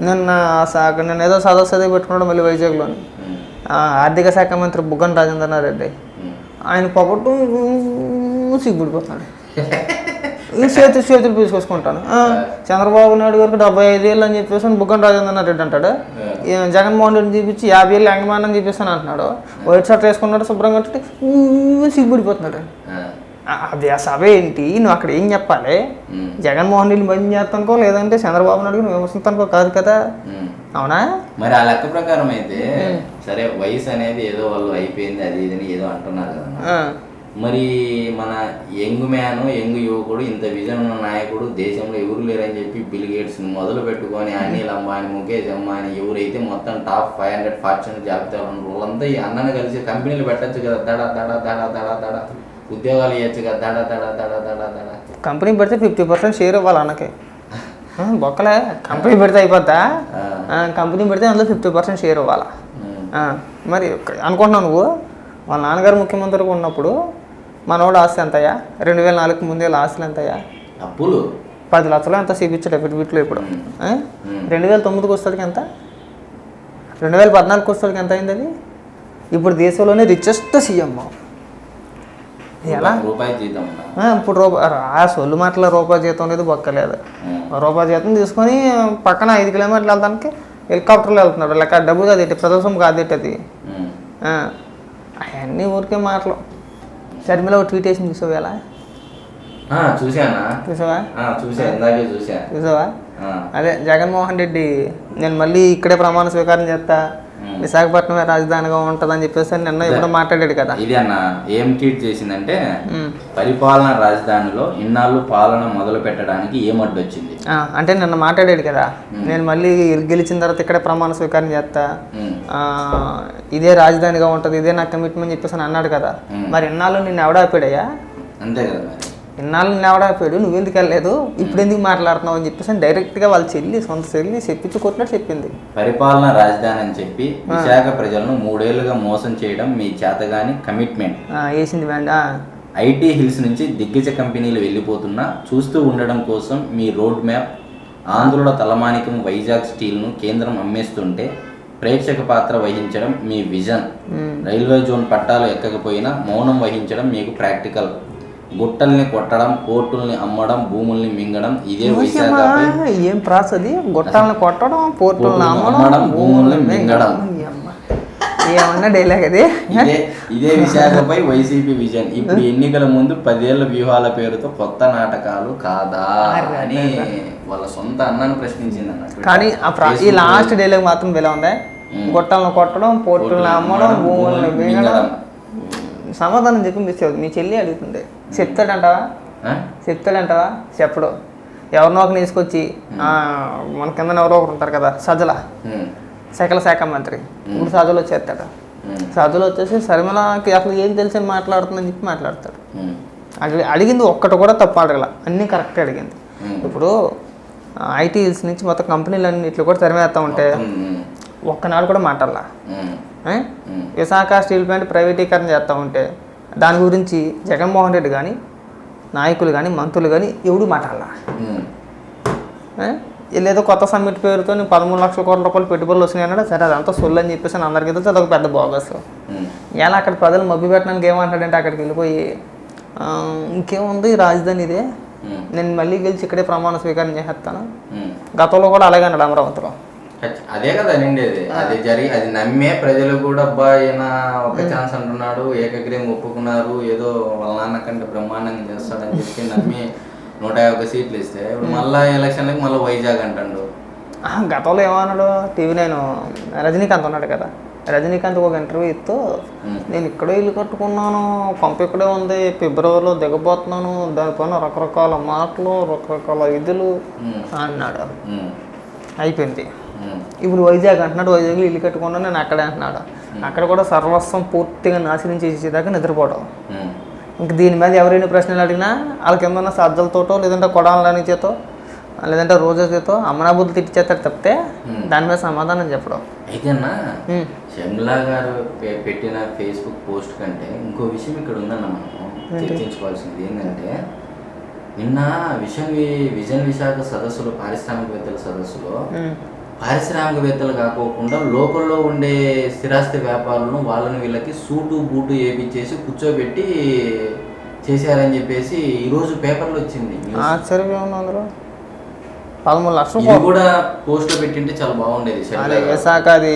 నిన్న శాఖ నిన్న ఏదో సదస్సు పెట్టుకున్నాడు మళ్ళీ వైజాగ్లోని. ఆర్థిక శాఖ మంత్రి బుగ్గన రాజేంద్రనాథ్ రెడ్డి. ఉమ్. ఆయన పొగట్టు సిగ్గుడిపోతున్నాడు ఈ చేతులు చేతులు పీసుకొసుకుంటాను ఆ, చంద్రబాబు నాయుడు గారికి డెబ్బై ఐదు ఏళ్ళు అని చెప్పేసి బుగ్గన రాజేంద్రనాథ్ రెడ్డి అంటాడు. జగన్మోహన్ రెడ్డి చూపించి యాభై ఏళ్ళు ఎంగమాన్ అని చెప్పేసి అని అంటున్నాడు. వైట్ షర్ట్ వేసుకున్నాడు శుభ్రంగా అంటే సిగ్గుడిపోతున్నాడు సభ ఏంటి? నువ్వు అక్కడ ఏం చెప్పాలి? జగన్మోహన్ రెడ్డి బంద్ చేస్తానుకో లేదంటే చంద్రబాబు నాయుడు విమర్శిస్తానుకో కాదు కదా. అవునా? మరి ఆ లెక్క ప్రకారం అయితే సరే వయసు అనేది ఏదో వాళ్ళు అయిపోయింది అది ఇది అని ఏదో అంటున్నారు కదా మరి మన యంగ్ మ్యాన్ యంగ్ యువకుడు ఇంత విజన్ ఉన్న నాయకుడు దేశంలో ఎవరు లేరని చెప్పి బిల్ గేట్స్ మొదలు పెట్టుకొని అనిల్ అంబానీ ముఖేష్ అంబానీ ఎవరైతే మొత్తం టాప్ ఫైవ్ హండ్రెడ్ ఫార్చ్యూన్ జాబితాలో ఉన్న వాళ్ళంతా ఈ అన్నను కలిసి కంపెనీలు పెట్టచ్చు కదా దడ దడ దడ దడ దడ. ఉద్యోగాలు ఇవ్వచ్చు కదా దడ దడ దడ దడ దడ. కంపెనీ పెడితే ఫిఫ్టీ పర్సెంట్ షేర్ ఇవ్వాలి అన్నకి బొక్కలే కంపెనీ పెడితే అయిపోద్దా? కంపెనీ పెడితే అందులో ఫిఫ్టీ పర్సెంట్ షేర్ ఇవ్వాలా? మరి అనుకుంటున్నావు నువ్వు వాళ్ళ నాన్నగారు ముఖ్యమంత్రిగా ఉన్నప్పుడు మనోడు ఆస్తి ఎంతయ్యా? రెండు వేల నాలుగు ముందే ఆస్తులు ఎంతయ్యా? అప్పులు. పది లక్షలు ఎంత చూపించాడు ఎఫిడవిట్లో ఇప్పుడు? రెండు వేల తొమ్మిదికి వస్తుంది ఎంత? రెండు వేల పద్నాలుగుకి వస్తుంది ఎంత అయింది అది? ఇప్పుడు దేశంలోనే రిచెస్ట్ సీఎం ఎలా రూపాయి జీతం ఇప్పుడు రూపాయి ఆ సొల్లు మాటల రూపాయి జీతం లేదు బొక్కలేదు. రూపాయి జీతం తీసుకొని పక్కన ఐదు కిలోమీటర్లు వెళ్తానికి హెలికాప్టర్లో వెళ్తున్నాడు లెక్క డబ్బు కాదు ఇటు ప్రదర్శనం కాదు అది అవన్నీ ఊరికే మాటలు. షర్మిల ఒక ట్వీట్ వేసింది చూసావు ఎలా? చూసావా? అదే జగన్మోహన్ రెడ్డి నేను మళ్ళీ ఇక్కడే ప్రమాణ స్వీకారం చేస్తా. విశాఖపట్నమే రాజధానిగా ఉంటుందని చెప్పేసి నిన్న ఎప్పుడో మాట్లాడాడు కదా. ఇది అన్న ఏం ట్వీట్ చేసిందంటే. పరిపాలన రాజధానిలో ఇన్నాళ్ళు పాలన మొదలు పెట్టడానికి ఏం అడ్డొచ్చింది అంటే నిన్న మాట్లాడాడు కదా. నేను మళ్ళీ గెలిచిన తర్వాత ఇక్కడే ప్రమాణ స్వీకారం చేస్తా. ఇదే రాజధానిగా ఉంటుంది ఇదే నా కమిట్మెంట్ చెప్పేసి అని అన్నాడు కదా. మరి ఇన్నాళ్ళు నిన్ను ఎవడాపాడయ్యా అంతే కదా ఇన్నాళ్ళు నిన్ను ఎవడాపాడు నువ్వు ఎందుకు వెళ్ళలేదు? ఇప్పుడు ఎందుకు మాట్లాడుతున్నావు అని చెప్పేసి డైరెక్ట్గా వాళ్ళ చెల్లి సొంత చెల్లి చెప్పించి కొట్టినట్టు చెప్పింది. పరిపాలన రాజధాని అని చెప్పి విశాఖ ప్రజలను మూడేళ్ళుగా మోసం చేయడం మీ చేతగాని కమిట్మెంట్. వేసింది బ్యాండ్ ఐటీ హిల్స్ నుంచి దిగ్గజ కంపెనీలు వెళ్ళిపోతున్నా చూస్తూ ఉండడం కోసం మీ రోడ్ మ్యాప్ ఆంధ్రుల తలమానికం వైజాగ్ స్టీల్ను కేంద్రం అమ్మేస్తుంటే ప్రేక్షక పాత్ర వహించడం మీ విజన్. రైల్వే జోన్ పట్టాలు ఎక్కకపోయినా మౌనం వహించడం మీకు ప్రాక్టికల్. గుట్టల్ని కొట్టడం పోర్టుల్ని అమ్మడం భూముల్ని మింగడం ఇదే వైశాఖపై ఏం ప్రాస అది గొట్టాలను కొట్టడం పోర్టులను అమ్మడం భూముల్ని మింగడం. ఏమన్నా డైలాగ్ అది? ఇదే ఇదే విశాఖపై వైసీపీ విజన్. ఇప్పుడు ఎన్నికల ముందు పదేళ్ళ వ్యూహాల పేరుతో కొత్త నాటకాలు కాదా అని వాళ్ళ సొంత అన్నను ప్రశ్నించింది అన్నట్టు కానీ ఆ ఈ లాస్ట్ డైలాగ్ మాత్రం ఎలా ఉంది? గొట్టాలను కొట్టడం పోర్టులను అమ్మడం భూములను మింగడం. సమాధానం చెప్పి మీ చె- మీ చెల్లి అడుగుతుంది చెప్తాడంటావా? చెప్తాడంటావా? చెప్పడు. ఎవరినో ఒకరిని తీసుకొచ్చి మన కింద ఎవరో ఒకరు ఉంటారు కదా సజల. సకల శాఖ మంత్రి. ఇప్పుడు సజలు వచ్చేస్తాడు. సజలు వచ్చేసి శర్మిలకి అసలు ఏం తెలిసి మాట్లాడుతుందని చెప్పి మాట్లాడతాడు. అడిగి అడిగింది ఒక్కటి కూడా తప్పు అడగల. అన్నీ కరెక్ట్ అడిగింది. ఇప్పుడు ఐటీ హిల్స్ నుంచి మొత్తం కంపెనీలు అన్నిట్లు కూడా తరిమేస్తా ఉంటే ఒక్కనాడు కూడా మాట్లాడలా. విశాఖ స్టీల్ ప్లాంట్ ప్రైవేటీకరణ చేస్తూ ఉంటే దాని గురించి జగన్మోహన్ రెడ్డి కానీ నాయకులు కానీ మంత్రులు కానీ ఎవడు మాట్లాడాల? లేదో కొత్త సమ్మిట్ పేరుతో పదమూడు లక్షల కోట్ల రూపాయలు పెట్టుబడులు వస్తున్నాయి అన్నాడు? సరే అదంతా సొల్లు అని చెప్పేసి అందరికీ తెలిసి అదొక పెద్ద బోగస్. ఇలా అక్కడ ప్రజలు మబ్బి పెట్టడానికి ఏమంటాడంటే అక్కడికి వెళ్ళిపోయి "ఆ, ఇంకేముంది రాజధాని ఇదే? నేను మళ్ళీ గెలిచి ఇక్కడే ప్రమాణ స్వీకారం చేసేస్తాను. గతంలో కూడా అలాగే అన్నాడు అమరావతిలో. అదే కదా నిండేది. అది జరిగి అది నమ్మే ప్రజలు కూడా అబ్బా ఈయన ఒక ఛాన్స్ అంటున్నాడు ఏకగ్రీవం ఒప్పుకున్నారు ఏదో వాళ్ళ నాన్న కంటే బ్రహ్మాండంగా చేస్తాడని చెప్పి నమ్మి నూట యాభై సీట్లు ఇస్తే ఇప్పుడు మళ్ళా ఎలక్షన్లకు మళ్ళీ వైజాగ్ అంటాడు. గతంలో ఏమన్నాడు టీవీ నేను రజనీకాంత్ ఉన్నాడు కదా. రజనీకాంత్ ఒక ఇంటర్వ్యూ ఇస్తూ నేను ఇక్కడే ఇల్లు కట్టుకున్నాను పంపు ఇక్కడే ఉంది ఫిబ్రవరిలో దిగబోతున్నాను దానిపైన రకరకాల మాటలు రకరకాల విధులు అన్నాడు. అయిపోయింది. ఇప్పుడు వైజాగ్ అంటున్నాడు వైజాగ్లో ఇల్లు కట్టుకున్నాను నేను అక్కడే అంటున్నాడు అక్కడ కూడా సర్వస్వం పూర్తిగా నాశనం చేసేదాకా నిద్రపోవడం ఇంక దీని మీద ఎవరైనా ప్రశ్నలు అడిగినా వాళ్ళ కింద ఉన్న సజ్జలతోటో లేదంటే కొడాలని చేతో లేదంటే రోజా చేతో అమ్మనాబుద్ధి తిట్టిచేస్తారు తప్పితే. దాని మీద సమాధానం చెప్పడం అయితే అన్న. షమ్లా గారు పెట్టిన ఫేస్బుక్ పోస్ట్ కంటే ఇంకో విషయం ఇక్కడ ఉందన్న మనం చర్చించుకోవాల్సింది ఏంటంటే నిన్న విషన్ విజన్ విశాఖ సదస్సులో పారిశ్రామికవేత్తల సదస్సులో. పారిశ్రామికవేత్తలు కాకోకుండా లోకల్లో ఉండే స్థిరాస్తి వ్యాపారులను వాళ్ళని వీళ్ళకి సూటు బూటు వేపించేసి కూర్చోబెట్టి చేశారని చెప్పేసి ఈరోజు పేపర్లో వచ్చింది. ఆశ్చర్యం అందులో పదమూడు లక్షలు కూడా పోస్ట్లో పెట్టింటే చాలా బాగుండేది. విశాఖ అది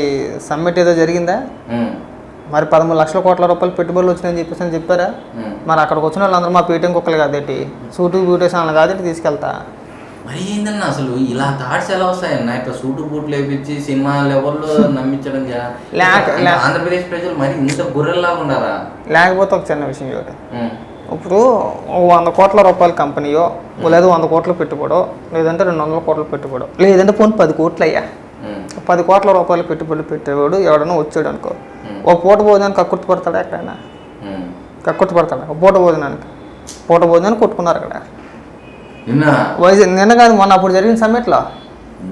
సమ్మిట్ ఏదో జరిగిందా మరి పదమూడు లక్షల కోట్ల రూపాయలు పెట్టుబడులు వచ్చినాయని చెప్పేసి అని చెప్పారా. మరి అక్కడికి వచ్చిన వాళ్ళందరూ మా పీటింగ్ కుక్కలు కాదేటి సూటు బ్యూటేషన్ కాదేటి తీసుకెళ్తా మరి ఏందన్న అసలు ఇలా థాట్స్ ఎలా వస్తాయన్న? ఇట్లా సూటు బూట్లు వేపించి సినిమా లెవెల్లో నమ్మించడం ఆంధ్రప్రదేశ్ ప్రజలు మరి ఇంత గొర్రెల్లాగా ఉండారా లేకపోతే ఒక చిన్న విషయం చూడు ఇప్పుడు వంద కోట్ల రూపాయల కంపెనీయో లేదా వంద కోట్ల పెట్టుబడో లేదంటే రెండు వందల కోట్ల పెట్టుబడో లేదంటే పోనీ పది కోట్లు అయ్యా పది కోట్ల రూపాయల పెట్టుబడి పెట్టేవాడు ఎవడన్నా వచ్చాడు అనుకో ఓ పూట భోజనానికి కక్కుర్తి పడతాడా ఎక్కడైనా. కక్కుర్తి పడతాడా? ఒక పూట భోజనానికి. పూట భోజనానికి కొట్టుకున్నారు అక్కడ. నిన్న నిన్న కాదు మొన్న అప్పుడు జరిగిన సమ్మిట్లో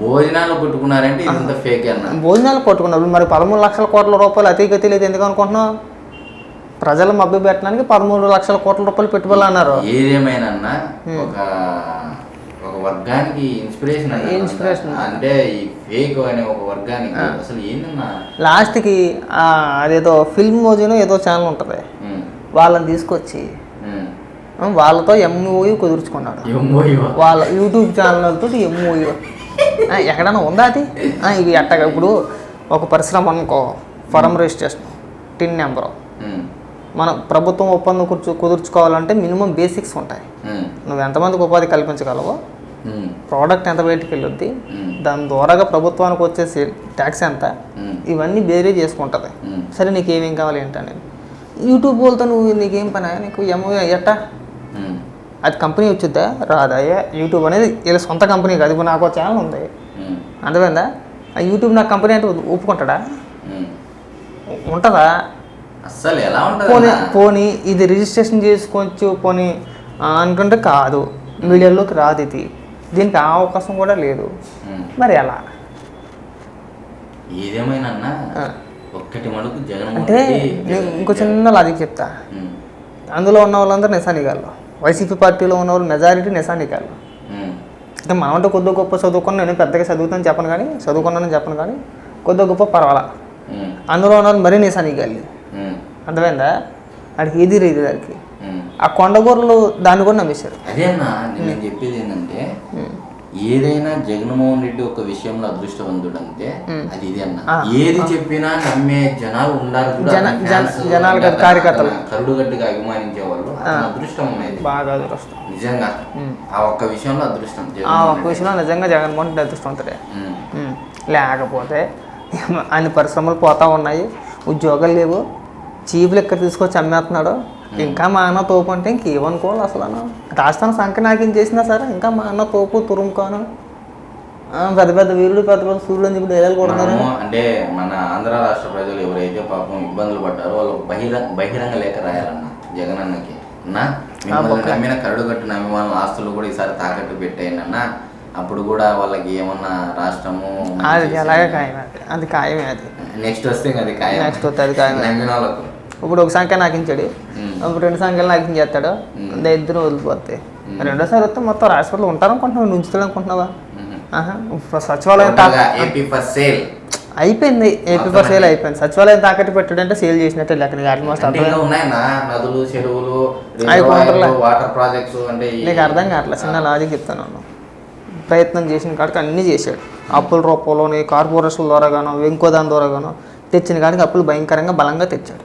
భోజనాలు కొట్టుకున్నారంటే ఇదంతా ఫేక్ అన్న భోజనాలు కొట్టుకున్నారు. మరి పదమూడు లక్షల కోట్ల రూపాయలు అతి గతి లేదు. ఎందుకు అనుకుంటున్నావు? ప్రజలు మభ్య పెట్టడానికి పదమూడు లక్షల కోట్ల రూపాయలు పెట్టుబడులు అన్నారు. ఏదేమైనా అన్న ఒక ఒక వర్గానికి ఇన్స్పిరేషన్ Inspiration. అంటే ఈ ఫేక్ అనే ఒక వర్గానికి అసలు ఏందన్నా? లాస్ట్కి అదేదో ఫిల్మ్ మోజీనో ఏదో ఛానల్ ఉంటుంది. వాళ్ళని తీసుకొచ్చి వాళ్ళతో ఎంఓయూ కుదుర్చుకున్నాడు. వాళ్ళ యూట్యూబ్ ఛానల్తో ఎంఓయూ ఎక్కడైనా ఉందా అది? ఇవి ఎట్టగా ఇప్పుడు ఒక పరిశ్రమ అనుకో ఫరం రిజిస్ట్రేషన్ టిన్ నెంబరు. మనం ప్రభుత్వం ఒప్పందం కూర్చు కుదుర్చుకోవాలంటే మినిమం బేసిక్స్ ఉంటాయి. నువ్వు ఎంతమందికి ఉపాధి కల్పించగలవో ప్రోడక్ట్ ఎంత బయటికి వెళ్ళొద్ది దాని ద్వారాగా ప్రభుత్వానికి వచ్చే ట్యాక్స్ ఎంత ఇవన్నీ బేరీ చేసుకుంటుంది. సరే నీకు ఏమేం కావాలి ఏంటని యూట్యూబ్ వాళ్ళతో నువ్వు నీకేం పని? నీకు ఏమో ఎట్టా? అది కంపెనీ వచ్చిద్దా? రాదా. యూట్యూబ్ అనేది వీళ్ళ సొంత కంపెనీ కాదు. ఇప్పుడు నాకు ఒక ఛానల్ ఉంది. అర్థమైందా? ఆ యూట్యూబ్ నాకు కంపెనీ అంటే ఒప్పుకుంటాడా. ఉంటుందా? అస్సలు ఎలా పోనీ పోనీ ఇది రిజిస్ట్రేషన్ చేసుకోవచ్చు. పోనీ అనుకుంటే కాదు. మీడియాలోకి రాదు ఇది. దీనికి ఆ అవకాశం కూడా లేదు. మరి ఎలా? ఏదేమైనా. ఒక్కటి జగన్మోహన్ అంటే ఇంకో చిన్న లాజిక్ చెప్తా. అందులో ఉన్న వాళ్ళందరూ నిశానిగాళ్ళు వైసీపీ పార్టీలో ఉన్న వాళ్ళు మెజారిటీ ఉమ్, అంటే మనం అంటే కొద్దిగా గొప్ప చదువుకున్నా నేను పెద్దగా చదువుతాను చెప్పను కానీ చదువుకున్నానని చెప్పను కానీ కొద్దిగా గొప్ప పర్వాలా? అందులో ఉన్న వాళ్ళు మరీ ఉమ్, అర్థమైందా? వాడికి ఇది రీది దానికి. ఆ కొండగూరలు దాన్ని కూడా నమ్మేశారు. అదే అన్న నేను చెప్పేది ఏంటంటే ఏదైనా జగన్మోహన్ రెడ్డి ఒక విషయంలో అదృష్టవంతుడు అంటే అది ఇది అన్న. ఏది చెప్పినా నమ్మే జనాలు ఉండాలి జనాలు కార్యకర్తలు. కరుడుగట్టిగా అభిమానించే వాళ్ళు. అదృష్టం ఉన్నది బాగా అదృష్టం. నిజంగా. ఆ ఒక్క విషయంలో అదృష్టం ఆ ఒక్క విషయంలో నిజంగా జగన్మోహన్ రెడ్డి అదృష్టవంతుడే. లేకపోతే అన్ని పరిశ్రమలు పోతా ఉన్నాయి. ఉద్యోగాలు లేవు. చీపులు ఎక్కడ తీసుకొచ్చి అమ్మేస్తున్నాడు? ఇంకా మా అన్న తోపు అంటే ఇంకేమనుకోవాలి అసలు అన్న. రాజస్థాన్ సంకనాకిం చేసినా సరే ఇంకా మా అన్న తోపు తురుముకోను. పెద్ద పెద్ద వీరుడు పెద్ద పెద్ద సూర్యుడు అని చెప్పి డైలాగ్ మనము అంటే మన ఆంధ్ర రాష్ట్ర ప్రజలు ఎవరైతే పాపం ఇబ్బందులు పడ్డారో వాళ్ళు బహిరంగ బహిరంగ లేఖ రాయాలన్న జగన్ అన్నకి. అన్నా మిమ్మల్ని నమ్మిన కరడు కట్టిన అభిమానుల ఆస్తులు కూడా ఈసారి తాకట్టు పెట్టేయండి అన్న. అప్పుడు కూడా వాళ్ళకి ఏమన్నా రాష్ట్రము అది అలాగే ఖాయం అది ఖాయమే అది. నెక్స్ట్ వస్తే ఇంకా అది ఖాయం నెక్స్ట్ వస్తే అది ఖాయమే. నమ్మిన వాళ్ళకు. ఇప్పుడు ఒక సంఖ్య నాకించాడు. ఉమ్. ఇప్పుడు రెండు సంఖ్యలు నాకిం చేస్తాడు ఇద్దరు వదిలిపోతాయి రెండోసారి వస్తే మొత్తం రాష్ట్రంలో ఉంటారు అనుకుంటున్నావు ఉంచుతాడు అనుకుంటున్నావా సచివాలయం అయిపోయింది. ఏపీ ఫర్ సేల్ అయిపోయింది. సచివాలయం తాకట్టు పెట్టాడంటే సేల్ చేసినట్టే నీకు ఆల్మోస్ట్ నదులు చెరువులు వాటర్ ప్రాజెక్ట్స్ అంటే నీకు అర్థం కావట్లే. చిన్న లాజిక్ చెప్తాను నేను. ప్రయత్నం చేసిన కాడికి అన్నీ చేశాడు. అప్పుల రూపంలోని కార్పొరేషన్ ద్వారా గానో ఇంకో దాని ద్వారా గానో తెచ్చిన కాడికి అప్పులు భయంకరంగా బలంగా తెచ్చాడు.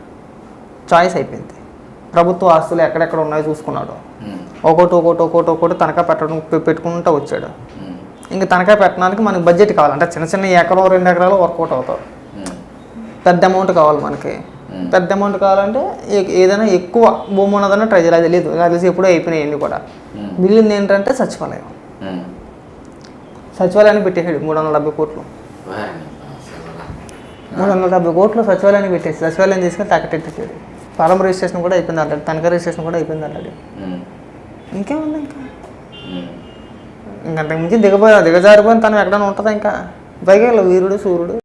చాయిస్ అయిపోయింది ప్రభుత్వ ఆస్తులు ఎక్కడెక్కడ ఉన్నాయో చూసుకున్నాడు. ఒకటి ఒకటి ఒకటి ఒకటి తనఖా పెట్టడం పెట్టుకుంటూ వచ్చాడు. ఇంకా తనఖా పెట్టడానికి మనకి బడ్జెట్ కావాలి అంటే చిన్న చిన్న ఎకరం రెండు ఎకరాలు వర్కౌట్ అవుతారు. పెద్ద అమౌంట్ కావాలి మనకి. పెద్ద అమౌంట్ కావాలంటే ఏదైనా ఎక్కువ భూమి ఉన్నదన్నా ట్రై చేయాలి నాకు తెలిసి ఎప్పుడూ అయిపోయినాయి కూడా. మిగిలింది ఏంటంటే సచివాలయం. సచివాలయాన్ని పెట్టేసాడు మూడు వందల డెబ్బై కోట్లు. మూడు వందల డెబ్బై కోట్లు సచివాలయాన్ని పెట్టేసి సచివాలయం తీసుకొని తాకట్టెట్టేసాడు పొలం రిజిస్ట్రేషన్ కూడా అయిపోయింది అంటాడు తనఖా రిజిస్ట్రేషన్ కూడా అయిపోయింది మ్మ్. ఇంకేముంది ఇంకా మ్మ్. ఇంకంతకు మించి దిగబోయా దిగజారిపోయిన తను ఎక్కడైనా ఉంటుందా ఇంకా పైగా వీరుడు సూర్యుడు